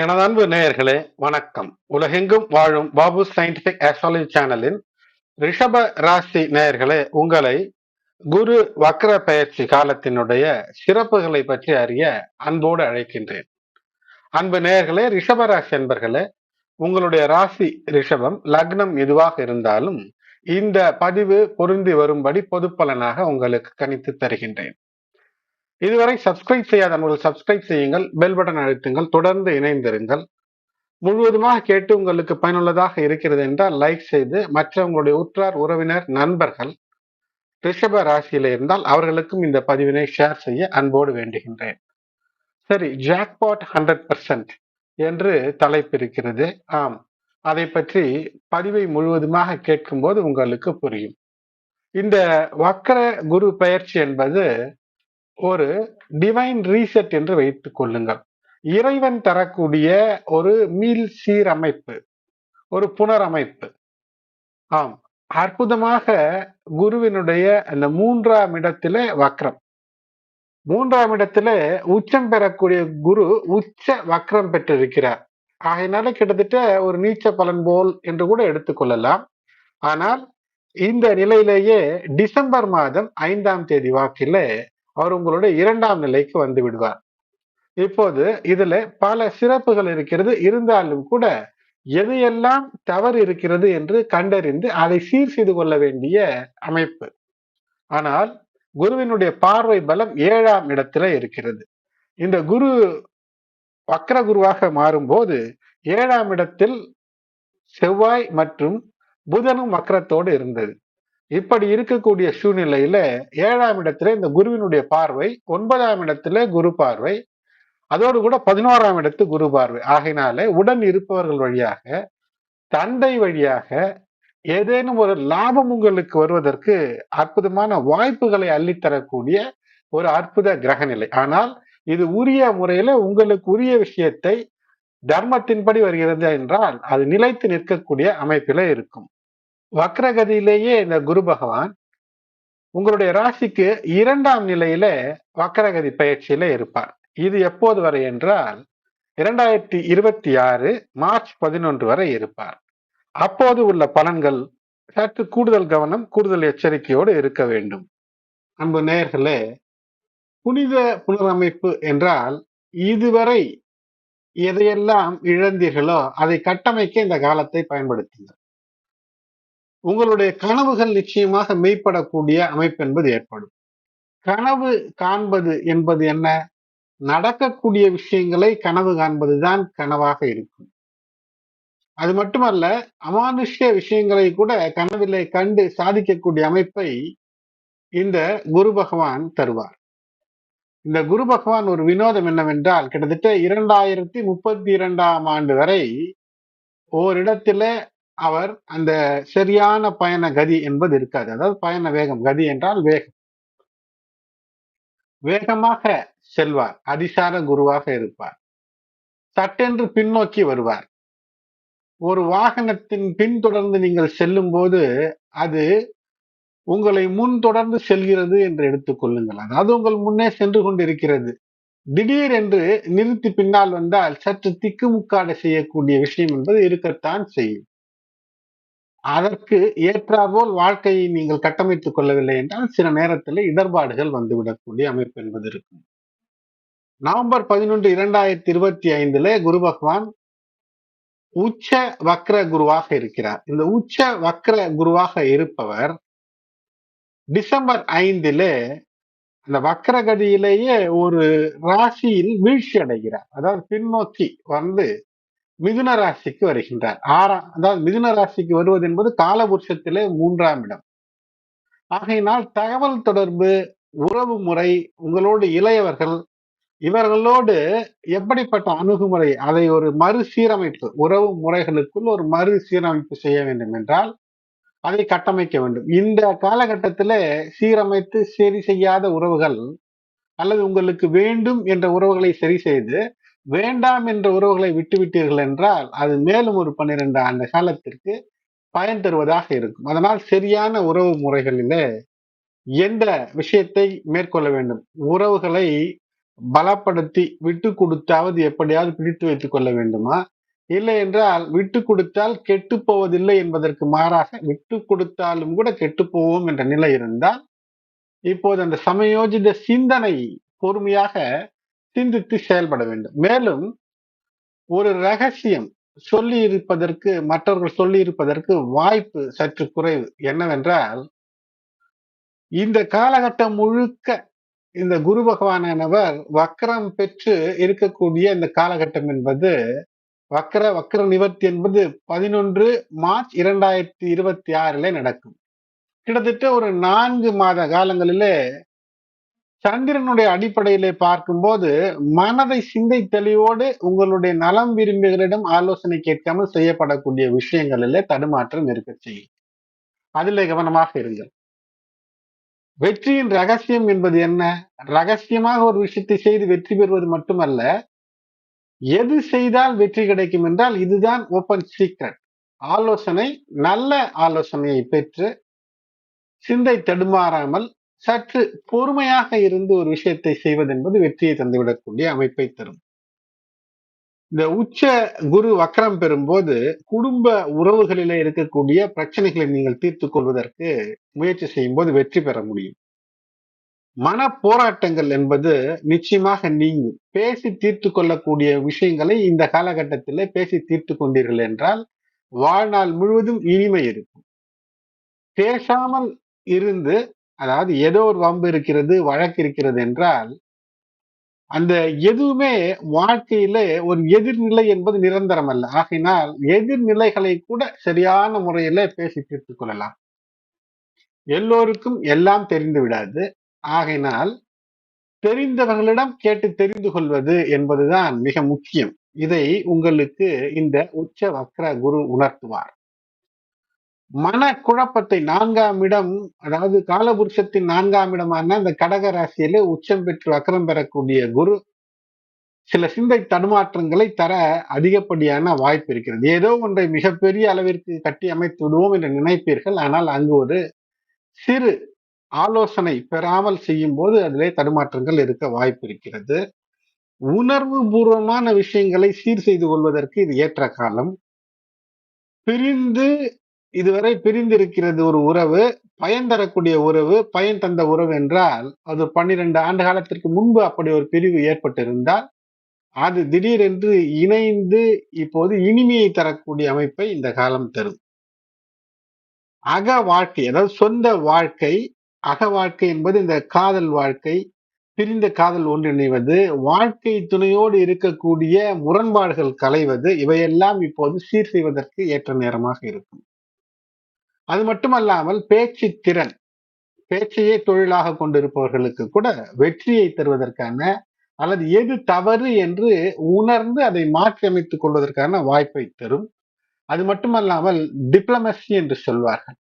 எனது அன்பு நேயர்களே வணக்கம். உலகெங்கும் வாழும் பாபு சயின்டிபிக் ஆஸ்ட்ராலஜி சேனலின் ரிஷப ராசி நேயர்களே உங்களை குரு வக்ர பயிற்சி காலத்தினுடைய சிறப்புகளை பற்றி அறிய அன்போடு அழைக்கின்றேன். அன்பு நேயர்களே ரிஷப ராசி என்பர்களே உங்களுடைய ராசி ரிஷபம் லக்னம் எதுவாக இருந்தாலும் இந்த பதிவு பொருந்தி வரும்படி பொது பலனாக உங்களுக்கு கணித்து தருகின்றேன். இதுவரை சப்ஸ்கிரைப் செய்யாத நண்பர்கள் சப்ஸ்கிரைப் செய்யுங்கள் பெல் பட்டன் அழுத்துங்கள் தொடர்ந்து இணைந்திருங்கள். முழுவதுமாக கேட்டு உங்களுக்கு பயனுள்ளதாக இருக்கிறது என்றால் லைக் செய்து மற்றவங்களுடைய உற்றார் உறவினர் நண்பர்கள் ரிஷப ராசியில இருந்தால் அவர்களுக்கும் இந்த பதிவினை ஷேர் செய்ய அன்போடு வேண்டுகின்றேன். சரி ஜாக்பாட் ஹண்ட்ரட் பர்சன்ட் என்று தலைப்பு இருக்கிறது ஆம் அதை பற்றி பதிவை முழுவதுமாக கேட்கும்போது உங்களுக்கு புரியும். இந்த வக்கர குரு பயிற்சி என்பது ஒரு டிவைன் ரீசெட் என்று வைத்துக் கொள்ளுங்கள். இறைவன் தரக்கூடிய ஒரு மீள் சீரமைப்பு ஒரு புனரமைப்பு. ஆம். அற்புதமாக குருவினுடைய அந்த மூன்றாம் இடத்துல வக்ரம். மூன்றாம் இடத்துல உச்சம் பெறக்கூடிய குரு உச்ச வக்ரம் பெற்றிருக்கிறார். ஆகையினால கிட்டத்தட்ட ஒரு நீச்ச பலன் போல் என்று கூட எடுத்துக்கொள்ளலாம் ஆனால் இந்த நிலையிலேயே டிசம்பர் மாதம் ஐந்தாம் தேதி வாக்கில அவர் உங்களுடைய இரண்டாம் நிலைக்கு வந்து விடுவார். இப்போது இதுல பல சிறப்புகள் இருக்கிறது. இருந்தாலும் கூட எது எல்லாம் தவறு இருக்கிறது என்று கண்டறிந்து அதை சீர் செய்து கொள்ள வேண்டிய அமைப்பு. ஆனால் குருவினுடைய பார்வை பலம் ஏழாம் இடத்துல இருக்கிறது. இந்த குரு வக்ர குருவாக மாறும்போது ஏழாம் இடத்தில் செவ்வாய் மற்றும் புதனும் வக்கரத்தோடு இருந்தது. இப்படி இருக்கக்கூடிய சூழ்நிலையில ஏழாம் இடத்துல இந்த குருவினுடைய பார்வை ஒன்பதாம் இடத்துல குரு பார்வை அதோடு கூட பதினோராம் இடத்து குரு பார்வை. ஆகையினால உடன் இருப்பவர்கள் வழியாக தந்தை வழியாக ஏதேனும் ஒரு லாபம் உங்களுக்கு வருவதற்கு அற்புதமான வாய்ப்புகளை அள்ளித்தரக்கூடிய ஒரு அற்புத கிரக நிலை ஆனால் இது உரிய முறையில உங்களுக்கு உரிய விஷயத்தை தர்மத்தின்படி வருகிறது என்றால் அது நிலைத்து நிற்கக்கூடிய அமைப்பில இருக்கும். வக்ரகதியிலேயே இந்த குரு பகவான் உங்களுடைய ராசிக்கு இரண்டாம் நிலையில வக்ரகதி பயிற்சியில இருப்பார். இது எப்போது வரை என்றால் இரண்டாயிரத்தி இருபத்தி ஆறு மார்ச் பதினொன்று வரை இருப்பார். அப்போது உள்ள பலன்கள் சற்று கூடுதல் கவனம் கூடுதல் எச்சரிக்கையோடு இருக்க வேண்டும். அன்பு நேயர்களே புனித புனரமைப்பு என்றால் இதுவரை எதையெல்லாம் இழந்தீர்களோ அதை கட்டமைக்க இந்த காலத்தை பயன்படுத்துங்கள். உங்களுடைய கனவுகள் நிச்சயமாக மெய்ப்படக்கூடிய அமைப்பு என்பது ஏற்படும். கனவு காண்பது என்பது என்ன? நடக்கக்கூடிய விஷயங்களை கனவு காண்பதுதான் கனவாக இருக்கும். அது மட்டுமல்ல அமானுஷ்ய விஷயங்களை கூட கனவிலே கண்டு சாதிக்கக்கூடிய அமைப்பை இந்த குரு பகவான் தருவார். இந்த குரு பகவான் ஒரு வினோதம் என்னவென்றால் கிட்டத்தட்ட இரண்டாயிரத்தி முப்பத்தி இரண்டாம் ஆண்டு வரை ஓரிடத்துல அவர் அந்த சரியான பயண கதி என்பது இருக்காது. அதாவது பயண வேகம். கதி என்றால் வேகம். வேகமாக செல்வார். அதிசார குருவாக இருப்பார். சட்டென்று பின்னோக்கி வருவார். ஒரு வாகனத்தின் பின்தொடர்ந்து நீங்கள் செல்லும் போது அது உங்களை முன் தொடர்ந்து செல்கிறது என்று எடுத்துக்கொள்ளுங்கள் அதாவது உங்கள் முன்னே சென்று கொண்டிருக்கிறது. திடீர் என்று நிறுத்தி பின்னால் வந்தால் சற்று திக்குமுக்காட செய்யக்கூடிய விஷயம் என்பது இருக்கத்தான் செய்யும். அதற்கு ஏற்றாற்போல் வாழ்க்கையை நீங்கள் கட்டமைத்துக் கொள்ளவில்லை என்றால் சில நேரத்தில் இடர்பாடுகள் வந்துவிடக்கூடிய அமைப்பு என்பது இருக்கும். நவம்பர் பதினொன்று இரண்டாயிரத்தி இருபத்தி ஐந்துல குரு பகவான் உச்ச வக்ர குருவாக இருக்கிறார். இந்த உச்ச வக்ர குருவாக இருப்பவர் டிசம்பர் ஐந்திலே அந்த வக்ரகதியிலேயே ஒரு ராசியில் வீழ்ச்சி அடைகிறார் அதாவது பின்னோக்கி வந்து மிதுன ராசிக்கு வருகின்றார். ஆறாம் அதாவது மிதுன ராசிக்கு வருவது என்பது காலபுருஷத்திலே மூன்றாம் இடம். ஆகையினால் தகவல் தொடர்பு உறவு முறை உங்களோடு இளையவர்கள் இவர்களோடு எப்படிப்பட்ட அணுகுமுறை அதை ஒரு மறுசீரமைப்பு உறவு முறைகளுக்குள் ஒரு மறுசீரமைப்பு செய்ய வேண்டும் என்றால் அதை கட்டமைக்க வேண்டும். இந்த காலகட்டத்தில் சீரமைத்து சரி செய்யாத உறவுகள் அல்லது உங்களுக்கு வேண்டும் என்ற உறவுகளை சரி செய்து வேண்டாம் என்ற உறவுகளை விட்டுவிட்டீர்கள் என்றால் அது மேலும் ஒரு பன்னிரெண்டு ஆண்டு காலத்திற்கு பயன் தருவதாக இருக்கும். அதனால் சரியான உறவு முறைகளிலே எந்த விஷயத்தை மேற்கொள்ள வேண்டும்? உறவுகளை பலப்படுத்தி விட்டு கொடுத்தாவது எப்படியாவது பிடித்து வைத்துக் கொள்ள வேண்டுமா? இல்லை என்றால் விட்டு கொடுத்தால் கெட்டு போவதில்லை என்பதற்கு மாறாக விட்டு கொடுத்தாலும் கூட கெட்டு போவோம் என்ற நிலை இருந்தால் இப்போது அந்த சமயோஜித சிந்தனை பொறுமையாக சிந்தித்து செயல்பட வேண்டும். மேலும் ஒரு ரகசியம் சொல்லி இருப்பதற்கு மற்றவர்கள் சொல்லி இருப்பதற்கு வாய்ப்பு சற்று குறைவு. என்னவென்றால் இந்த காலகட்டம் முழுக்க இந்த குரு பகவானவர் வக்கரம் பெற்று இருக்கக்கூடிய இந்த காலகட்டம் என்பது வக்கர வக்கர நிவர்த்தி என்பது பதினொன்று மார்ச் இரண்டாயிரத்தி இருபத்தி ஆறுல நடக்கும். கிட்டத்தட்ட ஒரு நான்கு மாத காலங்களிலே சந்திரனுடைய அடிப்படையிலே பார்க்கும்போது மனதை சிந்தை தெளிவோடு உங்களுடைய நலம் விரும்பிகளிடம் ஆலோசனை கேட்காமல் செய்யப்படக்கூடிய விஷயங்களிலே தடுமாற்றம் இருக்க செய்யும். அதிலே கவனமாக இருங்கள். வெற்றியின் ரகசியம் என்பது என்ன? ரகசியமாக ஒரு விஷயத்தை செய்து வெற்றி பெறுவது மட்டுமல்ல எது செய்தால் வெற்றி கிடைக்கும் என்றால் இதுதான் ஓப்பன் சீக்ரெட் ஆலோசனை நல்ல ஆலோசனையை பெற்று சிந்தை தடுமாறாமல் சற்று பொறுமையாக இருந்து ஒரு விஷயத்தை செய்வது என்பது வெற்றியை தந்துவிடக்கூடிய அமைப்பை தரும். இந்த உச்ச குரு வக்கரம் பெறும்போது குடும்ப உறவுகளிலே இருக்கக்கூடிய பிரச்சனைகளை நீங்கள் தீர்த்து கொள்வதற்கு முயற்சி செய்யும் போது வெற்றி பெற முடியும். மன போராட்டங்கள் என்பது நிச்சயமாக நீங்கும். பேசி தீர்த்து கொள்ளக்கூடிய விஷயங்களை இந்த காலகட்டத்திலே பேசி தீர்த்து கொண்டீர்கள் என்றால் வாழ்நாள் முழுவதும் இனிமை இருக்கும். பேசாமல் இருந்து அதாவது ஏதோ ஒரு வம்பு இருக்கிறது வழக்கு இருக்கிறது என்றால் அந்த எதுவுமே வாழ்க்கையில ஒரு எதிர்நிலை என்பது நிரந்தரம் அல்ல. ஆகையினால் எதிர்நிலைகளை கூட சரியான முறையில பேசி தீர்த்து கொள்ளலாம். எல்லோருக்கும் எல்லாம் தெரிந்து விடாது. ஆகையினால் தெரிந்தவர்களிடம் கேட்டு தெரிந்து கொள்வது என்பதுதான் மிக முக்கியம். இதை உங்களுக்கு இந்த உச்ச வக்ர குரு உணர்த்துவார். மன குழப்பத்தை நான்காம் இடம் அதாவது காலபுருஷத்தின் நான்காம் இடமான அந்த கடக ராசியில உச்சம் பெற்று அக்கரம் பெறக்கூடிய குரு சில சிந்தை தடுமாற்றங்களை தர அதிகப்படியான வாய்ப்பு இருக்கிறது. ஏதோ ஒன்றை மிகப்பெரிய அளவிற்கு கட்டி அமைத்து விடுவோம் என்று நினைப்பீர்கள். ஆனால் அங்கு ஒரு சிறு ஆலோசனை பெறாமல் செய்யும் போது அதிலே தடுமாற்றங்கள் இருக்க வாய்ப்பு இருக்கிறது. உணர்வு பூர்வமான விஷயங்களை சீர் செய்து கொள்வதற்கு இது ஏற்ற காலம். பிரிந்து இதுவரை பிரிந்திருக்கிறது ஒரு உறவு பயன் தரக்கூடிய உறவு பயன் தந்த உறவு என்றால் அது பன்னிரண்டு ஆண்டு காலத்திற்கு முன்பு அப்படி ஒரு பிரிவு ஏற்பட்டிருந்தால் அது திடீரென்று இணைந்து இப்போது இனிமையை தரக்கூடிய அமைப்பை இந்த காலம் தரும். அக வாழ்க்கை அதாவது சொந்த வாழ்க்கை அக வாழ்க்கை என்பது இந்த காதல் வாழ்க்கை பிரிந்த காதல் ஒன்றிணைவது வாழ்க்கை துணையோடு இருக்கக்கூடிய முரண்பாடுகள் களைவது இவையெல்லாம் இப்போது சீர் செய்வதற்கு ஏற்ற நேரமாக இருக்கும். அது மட்டுமல்லாமல் பேச்சு திறன். பேச்சையே தொழிலாக கொண்டிருப்பவர்களுக்கு கூட வெற்றியை தருவதற்கான அல்லது எது தவறு என்று உணர்ந்து அதை மாற்றி அமைத்துக் கொள்வதற்கான வாய்ப்பை தரும். அது மட்டுமல்லாமல் டிப்ளமசி என்று சொல்வார்கள்.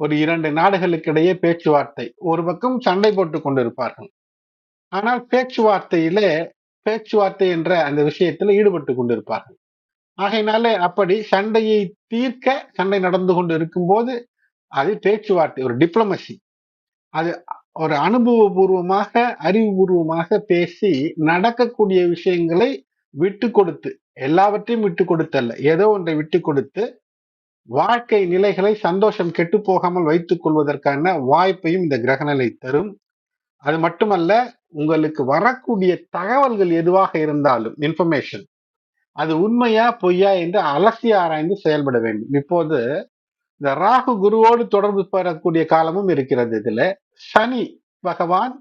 ஒரு இரண்டு நாடுகளுக்கிடையே பேச்சுவார்த்தை. ஒரு பக்கம் சண்டை போட்டு கொண்டிருப்பார்கள். ஆனால் பேச்சுவார்த்தையிலே பேச்சுவார்த்தை என்ற அந்த விஷயத்தில் ஈடுபட்டு கொண்டிருப்பார்கள். ஆகையினால அப்படி சண்டையை தீர்க்க சண்டை நடந்து கொண்டு இருக்கும்போது அது பேச்சுவார்த்தை ஒரு டிப்ளமசி அது ஒரு அனுபவபூர்வமாக அறிவுபூர்வமாக பேசி நடக்கக்கூடிய விஷயங்களை விட்டு கொடுத்து எல்லாவற்றையும் விட்டு கொடுத்தல்ல. ஏதோ ஒன்றை விட்டு கொடுத்து வாழ்க்கை நிலைகளை சந்தோஷம் கெட்டு போகாமல் வைத்துக் கொள்வதற்கான வாய்ப்பையும் இந்த கிரகநிலை தரும். அது மட்டுமல்ல உங்களுக்கு வரக்கூடிய தகவல்கள் எதுவாக இருந்தாலும் இன்ஃபர்மேஷன் அது உண்மையா பொய்யா என்று அலசி ஆராய்ந்து செயல்பட வேண்டும். இப்போது இந்த ராகு குருவோடு தொடர்பு பெறக்கூடிய காலமும் இருக்கிறது. இதுல சனி பகவான்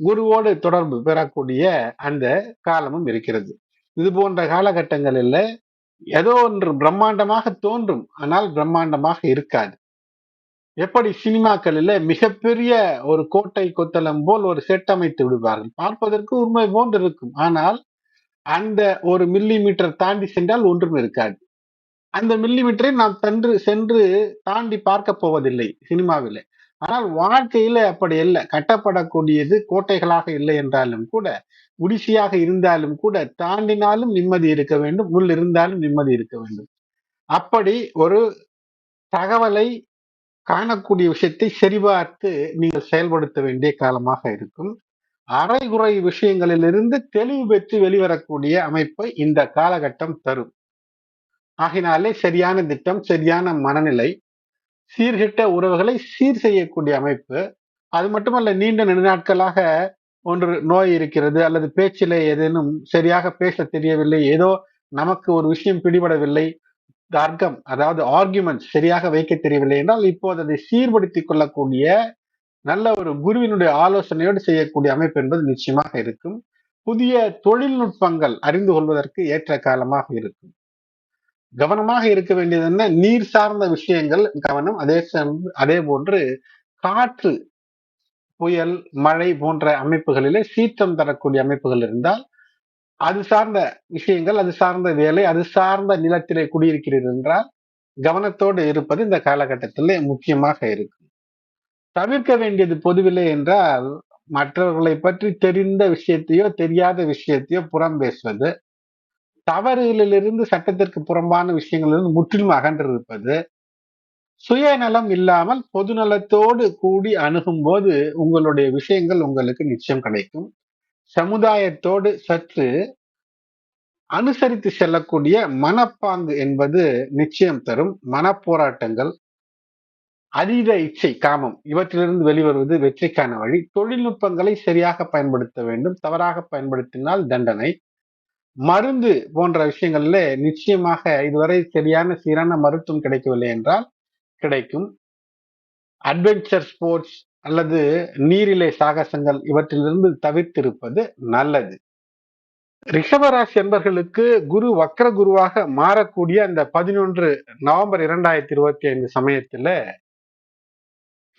குருவோடு தொடர்பு பெறக்கூடிய அந்த காலமும் இருக்கிறது. இது போன்ற காலகட்டங்களில் ஏதோ ஒன்று பிரம்மாண்டமாக தோன்றும் ஆனால் பிரம்மாண்டமாக இருக்காது. எப்படி சினிமாக்களில் மிகப்பெரிய ஒரு கோட்டை கொத்தளம் போல் ஒரு செட் அமைத்து விடுவார்கள்? பார்ப்பதற்கு உண்மை போன்று இருக்கும். ஆனால் அந்த ஒரு மில்லி மீட்டர் தாண்டி சென்றால் ஒன்றும் இருக்காது. அந்த மில்லி மீட்டரை நாம் சென்று சென்று தாண்டி பார்க்க போவதில்லை சினிமாவில். ஆனால் வாழ்க்கையில அப்படி இல்லை கட்டப்படக்கூடியது கோட்டைகளாக இல்லை என்றாலும் கூட குடிசையாக இருந்தாலும் கூட தாண்டினாலும் நிம்மதி இருக்க வேண்டும். உள் இருந்தாலும் நிம்மதி இருக்க வேண்டும். அப்படி ஒரு தகவலை காணக்கூடிய விஷயத்தை சரிபார்த்து நீங்கள் செயல்படுத்த வேண்டிய காலமாக இருக்கும். அரைகுறை விஷயங்களிலிருந்து தெளிவு பெற்று வெளிவரக்கூடிய அமைப்பை இந்த காலகட்டம் தரும். ஆகினாலே சரியான திட்டம் சரியான மனநிலை சீர்கிட்ட உறவுகளை சீர் செய்யக்கூடிய அமைப்பு அது மட்டுமல்ல நீண்ட நெடுநாட்களாக ஒன்று நோய் இருக்கிறது அல்லது பேச்சிலே ஏதேனும் சரியாக பேச தெரியவில்லை ஏதோ நமக்கு ஒரு விஷயம் பிடிபடவில்லை தர்க்கம் அதாவது ஆர்குமெண்ட் சரியாக வைக்க தெரியவில்லை என்றால் இப்போது அதை சீர்படுத்திக் கொள்ளக்கூடிய நல்ல ஒரு குருவினுடைய ஆலோசனையோடு செய்யக்கூடிய அமைப்பு என்பது நிச்சயமாக இருக்கும். புதிய தொழில்நுட்பங்கள் அறிந்து கொள்வதற்கு ஏற்ற காலமாக இருக்கும். கவனமாக இருக்க வேண்டியது என்ன? நீர் சார்ந்த விஷயங்கள் கவனம். அதே அதே போன்று காற்று புயல் மழை போன்ற அமைப்புகளிலே சீற்றம் தரக்கூடிய அமைப்புகள் இருந்தால் அது சார்ந்த விஷயங்கள் அது சார்ந்த வேலை அது சார்ந்த நிலத்திலே குடியிருக்கிறீர்கள் என்றால் கவனத்தோடு இருப்பது இந்த காலகட்டத்திலே முக்கியமாக இருக்கும். தவிர்க்க வேண்டியது பொதுவில்லை என்றால் மற்றவர்களை பற்றி தெரிந்த விஷயத்தையோ தெரியாத விஷயத்தையோ புறம் பேசுவது தவறுகளிலிருந்து சட்டத்திற்கு புறம்பான விஷயங்களிலிருந்து முற்றிலும் அகன்றிருப்பது சுயநலம் இல்லாமல் பொதுநலத்தோடு கூடி அணுகும் போது உங்களுடைய விஷயங்கள் உங்களுக்கு நிச்சயம் கிடைக்கும். சமுதாயத்தோடு சற்று அனுசரித்து செல்லக்கூடிய மனப்பாங்கு என்பது நிச்சயம் தரும். மனப்போராட்டங்கள் அதீத இச்சை காமம். இவற்றிலிருந்து வெளிவருவது வெற்றிக்கான வழி. தொழில்நுட்பங்களை சரியாக பயன்படுத்த வேண்டும். தவறாக பயன்படுத்தினால் தண்டனை. மருந்து போன்ற விஷயங்கள்ல நிச்சயமாக இதுவரை சரியான சீரான மருத்துவம் கிடைக்கவில்லை என்றால் கிடைக்கும். அட்வென்ச்சர் ஸ்போர்ட்ஸ் அல்லது நீரிலை சாகசங்கள் இவற்றிலிருந்து தவிர்த்திருப்பது நல்லது. ரிஷபராசி என்பர்களுக்கு குரு வக்ர குருவாக மாறக்கூடிய அந்த பதினொன்று நவம்பர் இரண்டாயிரத்தி இருபத்தி ஐந்து சமயத்துல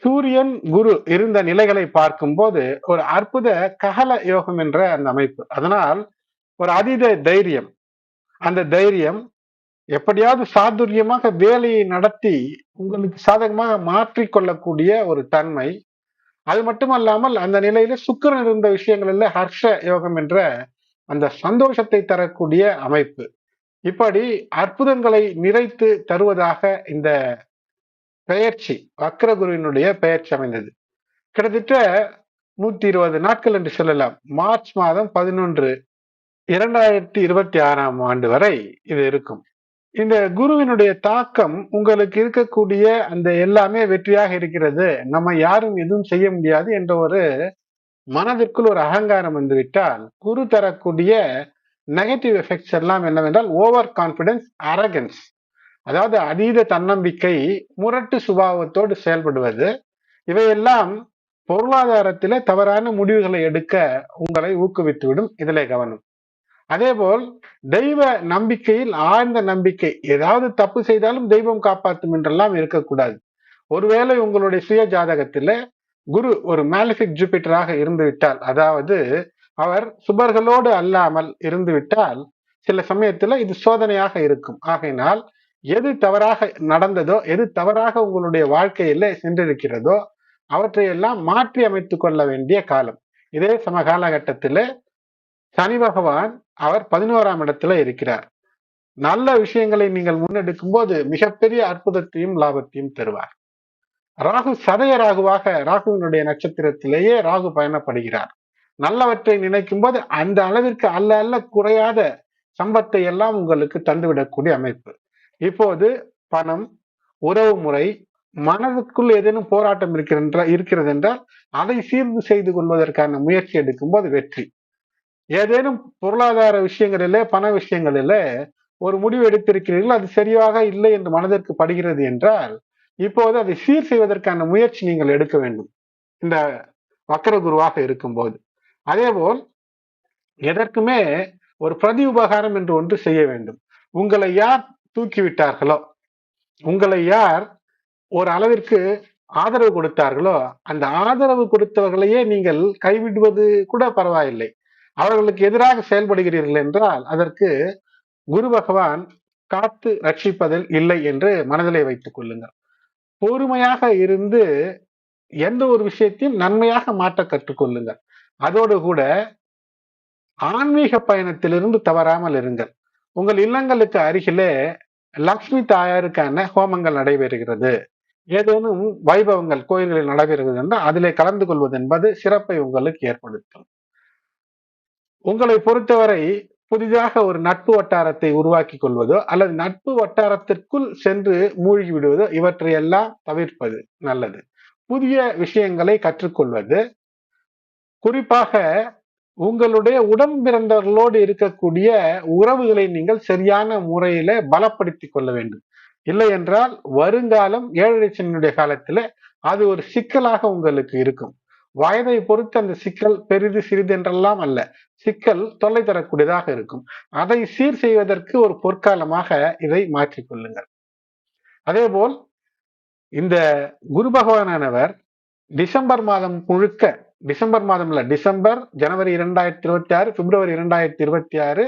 சூரியன் குரு இருந்த நிலைகளை பார்க்கும்போது ஒரு அற்புத ககல யோகம் என்ற அந்த அமைப்பு. அதனால் ஒரு அதீத தைரியம். அந்த தைரியம் எப்படியாவது சாதுரியமாக வேலையை நடத்தி உங்களுக்கு சாதகமாக மாற்றிக்கொள்ளக்கூடிய ஒரு தன்மை. அது மட்டுமல்லாமல் அந்த நிலையில சுக்கரன் இருந்த விஷயங்களில் ஹர்ஷ யோகம் என்ற அந்த சந்தோஷத்தை தரக்கூடிய அமைப்பு. இப்படி அற்புதங்களை நிறைத்து தருவதாக இந்த பெயர்ச்சி வக்ரகுருவினுடைய பெயர்ச்சி அமைந்தது. கிட்டத்தட்ட நூத்தி இருபது நாட்கள் என்று சொல்லலாம். மார்ச் மாதம் பதினொன்று இரண்டாயிரத்தி இருபத்தி ஆறாம் ஆண்டு வரை இது இருக்கும். இந்த குருவினுடைய தாக்கம் உங்களுக்கு இருக்கக்கூடிய அந்த எல்லாமே வெற்றியாக இருக்கிறது. நம்ம யாரும் எதுவும் செய்ய முடியாது என்ற ஒரு மனதிற்குள் ஒரு அகங்காரம் வந்துவிட்டால் குரு தரக்கூடிய நெகட்டிவ் எஃபெக்ட்ஸ் எல்லாம் என்னவென்றால் ஓவர் கான்பிடன்ஸ் அரகன்ஸ் அதாவது அதீத தன்னம்பிக்கை முரட்டு சுபாவத்தோடு செயல்படுவது இவையெல்லாம் பொருளாதாரத்தில் தவறான முடிவுகளை எடுக்க உங்களை ஊக்குவித்துவிடும் இதிலே கவனம். அதேபோல் தெய்வ நம்பிக்கையில் ஆழ்ந்த நம்பிக்கை ஏதாவது தப்பு செய்தாலும் தெய்வம் காப்பாற்றும் என்றெல்லாம் இருக்கக்கூடாது. ஒருவேளை உங்களுடைய சுய ஜாதகத்தில் குரு ஒரு மேலிபிக் ஜூபிட்டராக இருந்துவிட்டால் அதாவது அவர் சுபர்களோடு அல்லாமல் இருந்துவிட்டால் சில சமயத்துல இது சோதனையாக இருக்கும். ஆகையினால் எது தவறாக நடந்ததோ எது தவறாக உங்களுடைய வாழ்க்கையில சென்றிருக்கிறதோ அவற்றையெல்லாம் மாற்றி அமைத்து கொள்ள வேண்டிய காலம். இதே சம காலகட்டத்தில சனி பகவான் அவர் பதினோராம் இடத்துல இருக்கிறார். நல்ல விஷயங்களை நீங்கள் முன்னெடுக்கும் போது மிகப்பெரிய அற்புதத்தையும் லாபத்தையும் தருவார். ராகு சதய ராகுவாக ராகுவினுடைய நட்சத்திரத்திலேயே ராகு பயணப்படுகிறார். நல்லவற்றை நினைக்கும் போது அந்த அளவிற்கு அல்ல அல்ல குறையாத சம்பத்தை எல்லாம் உங்களுக்கு தந்துவிடக்கூடிய அமைப்பு. இப்போது பணம் உறவு முறை மனதுக்குள் ஏதேனும் போராட்டம் இருக்கிற இருக்கிறது என்றால் அதை சீர்வு செய்து கொள்வதற்கான முயற்சி எடுக்கும்போது வெற்றி. ஏதேனும் பொருளாதார விஷயங்களிலே பண விஷயங்களிலே ஒரு முடிவு எடுத்திருக்கிறீர்கள் அது சரியாக இல்லை என்று மனதிற்கு படுகிறது என்றால் இப்போது அதை சீர் செய்வதற்கான முயற்சி நீங்கள் எடுக்க வேண்டும். இந்த வக்கர குருவாக இருக்கும்போது. அதேபோல் எதற்குமே ஒரு பிரதி உபகாரம் என்று ஒன்று செய்ய வேண்டும். உங்களை யார் தூக்கிவிட்டார்களோ? உங்களை யார் ஒரு அளவிற்கு ஆதரவு கொடுத்தார்களோ அந்த ஆதரவு கொடுத்தவர்களையே நீங்கள் கைவிடுவது கூட பரவாயில்லை. அவர்களுக்கு எதிராக செயல்படுகிறீர்கள் என்றால் அதற்கு குரு பகவான் காத்து ரட்சிப்பதில் இல்லை என்று மனதிலே வைத்துக் கொள்ளுங்கள். பொறுமையாக இருந்து எந்த ஒரு விஷயத்தையும் நன்மையாக மாற்ற கற்றுக்கொள்ளுங்கள் அதோடு கூட ஆன்மீக பயணத்திலிருந்து தவறாமல் இருங்கள். உங்கள் இல்லங்களுக்கு அருகிலே லக்ஷ்மி தாயாருக்கான ஹோமங்கள் நடைபெறுகிறது. ஏதேனும் வைபவங்கள் கோயில்களில் நடைபெறுகிறது என்றால் அதிலே கலந்து கொள்வது என்பது சிறப்பை உங்களுக்கு ஏற்படுத்தும். உங்களை பொறுத்தவரை புதிதாக ஒரு நட்பு வட்டாரத்தை உருவாக்கி கொள்வதோ அல்லது நட்பு வட்டாரத்திற்குள் சென்று மூழ்கி விடுவதோ இவற்றையெல்லாம் தவிர்ப்பது நல்லது. புதிய விஷயங்களை கற்றுக்கொள்வது குறிப்பாக உங்களுடைய உடன்பிறந்தவர்களோடு இருக்கக்கூடிய உறவுகளை நீங்கள் சரியான முறையில பலப்படுத்தி கொள்ள வேண்டும். இல்லை என்றால் வருங்காலம் ஏழரை சனியுடைய காலத்துல அது ஒரு சிக்கலாக உங்களுக்கு இருக்கும். வயதை பொறுத்து அந்த சிக்கல் பெரிது சிறிது என்றெல்லாம் அல்ல. சிக்கல் தொல்லை தரக்கூடியதாக இருக்கும். அதை சீர் செய்வதற்கு ஒரு பொற்காலமாக இதை மாற்றிக்கொள்ளுங்கள் அதே போல் இந்த குரு பகவானவர் டிசம்பர் மாதம் முழுக்க டிசம்பர் மாதம் இல்லை டிசம்பர் ஜனவரி இரண்டாயிரத்தி இருபத்தி ஆறு பிப்ரவரி இரண்டாயிரத்தி இருபத்தி ஆறு.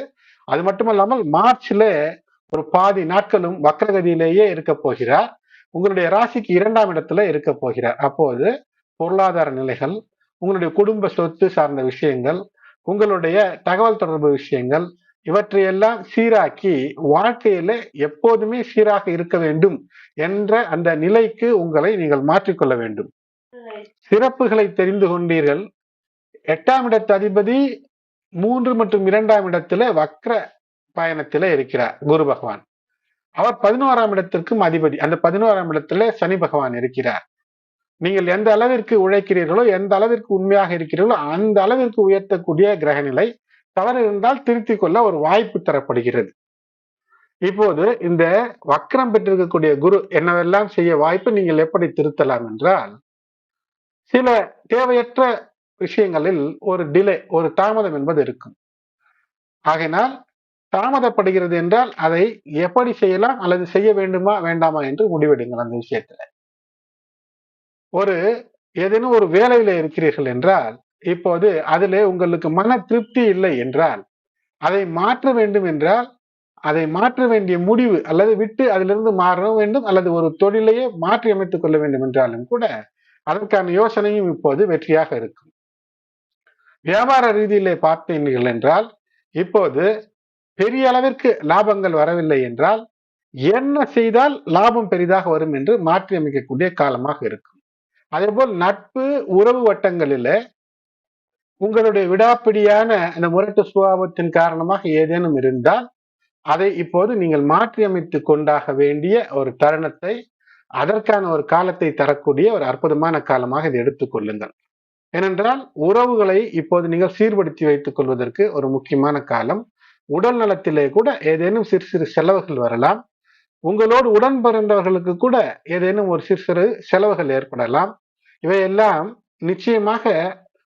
அது மட்டுமல்லாமல் மார்ச்ல ஒரு பாதி நாட்களும் வக்ரகதியிலேயே இருக்க போகிறார். உங்களுடைய ராசிக்கு இரண்டாம் இடத்துல இருக்க போகிறார். அப்போது பொருளாதார நிலைகள் உங்களுடைய குடும்ப சொத்து சார்ந்த விஷயங்கள் உங்களுடைய தகவல் தொடர்பு விஷயங்கள் இவற்றையெல்லாம் சீராக்கி வாழ்க்கையில எப்போதுமே சீராக இருக்க வேண்டும் என்ற அந்த நிலைக்கு உங்களை நீங்கள் மாற்றிக்கொள்ள வேண்டும். சிறப்புகளை தெரிந்து கொண்டீர்கள். எட்டாம் இடத்து அதிபதி மூன்று மற்றும் இரண்டாம் இடத்துல வக்ர பயணத்தில இருக்கிறார் குரு பகவான். அவர் பதினோராம் இடத்திற்கும் அதிபதி அந்த பதினோராம் இடத்துல சனி பகவான் இருக்கிறார். நீங்கள் எந்த அளவிற்கு உழைக்கிறீர்களோ எந்த அளவிற்கு உண்மையாக இருக்கிறீர்களோ அந்த அளவிற்கு உயர்த்தக்கூடிய கிரக நிலை தவறு இருந்தால் திருத்திக் கொள்ள ஒரு வாய்ப்பு தரப்படுகிறது. இப்போது இந்த வக்ரம் பெற்றிருக்கக்கூடிய குரு என்னவெல்லாம் செய்ய வாய்ப்பு நீங்கள் எப்படி திருத்தலாம் என்றால் சில தேவையற்ற விஷயங்களில் ஒரு டிலே ஒரு தாமதம் என்பது இருக்கும். ஆகையினால் தாமதப்படுகிறது என்றால் அதை எப்படி செய்யலாம் அல்லது செய்ய வேண்டுமா வேண்டாமா என்று முடிவெடுங்கள் அந்த விஷயத்துல. ஒரு ஏதேனும் ஒரு வேலையில இருக்கிறீர்கள் என்றால் இப்போது அதிலே உங்களுக்கு மன திருப்தி இல்லை என்றால் அதை மாற்ற வேண்டும் என்றால் அதை மாற்ற வேண்டிய முடிவு அல்லது விட்டு அதிலிருந்து மாற வேண்டும் அல்லது ஒரு தொழிலையே மாற்றி அமைத்துக் கொள்ள வேண்டும் என்றாலும் கூட அதற்கான யோசனையும் இப்போது வெற்றியாக இருக்கும் வியாபார ரீதியிலே பார்த்தீர்கள் என்றால் இப்போது பெரிய அளவிற்கு லாபங்கள் வரவில்லை என்றால் என்ன செய்தால் லாபம் பெரிதாக வரும் என்று மாற்றி அமைக்கக்கூடிய காலமாக இருக்கும் அதே போல் நட்பு உறவு வட்டங்களில உங்களுடைய விடாப்பிடியான அந்த முரட்டு சுபாவத்தின் காரணமாக ஏதேனும் இருந்தால் அதை இப்போது நீங்கள் மாற்றி அமைத்து கொண்டாக வேண்டிய ஒரு தருணத்தை அதற்கான ஒரு காலத்தை தரக்கூடிய ஒரு அற்புதமான காலமாக இதை எடுத்துக்கொள்ளுங்கள் ஏனென்றால் உறவுகளை இப்போது நீங்கள் சீர்படுத்தி வைத்துக் கொள்வதற்கு ஒரு முக்கியமான காலம். உடல் நலத்திலே கூட ஏதேனும் சிறு சிறு செலவுகள் வரலாம். உங்களோடு உடன் பிறந்தவர்களுக்கு கூட ஏதேனும் ஒரு சிறு சிறு செலவுகள் ஏற்படலாம். இவையெல்லாம் நிச்சயமாக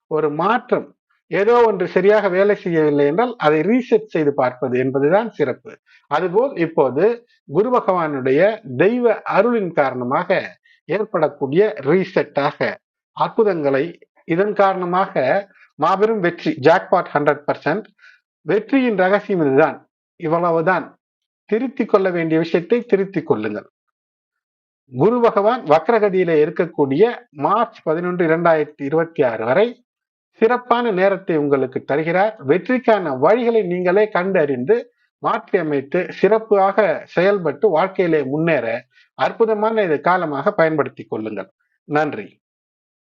ஒரு மாற்றம் ஏதோ ஒன்று சரியாக வேலை செய்யவில்லை என்றால் அதை ரீசெட் செய்து பார்ப்பது என்பதுதான் சிறப்பு. அதுபோல் இப்போது குரு பகவானுடைய தெய்வ அருளின் காரணமாக ஏற்படக்கூடிய ரீசெட்டாக அற்புதங்களை இதன் காரணமாக மாபெரும் வெற்றி ஜாக்பாட் ஹண்ட்ரட் பர்சன்ட் வெற்றியின் ரகசியம் இதுதான் இவ்வளவுதான். திருத்திக் கொள்ள வேண்டிய விஷயத்தை திருத்திக் கொள்ளுங்கள். குரு பகவான் வக்ரகதியில இருக்கக்கூடிய மார்ச் பதினொன்று இரண்டாயிரத்தி இருபத்தி ஆறு வரை சிறப்பான நேரத்தை உங்களுக்கு தருகிறார். வெற்றிக்கான வழிகளை நீங்களே கண்டறிந்து மாற்றி அமைத்து சிறப்பாக செயல்பட்டு வாழ்க்கையிலே முன்னேற அற்புதமான இது காலமாக பயன்படுத்திக் கொள்ளுங்கள். நன்றி.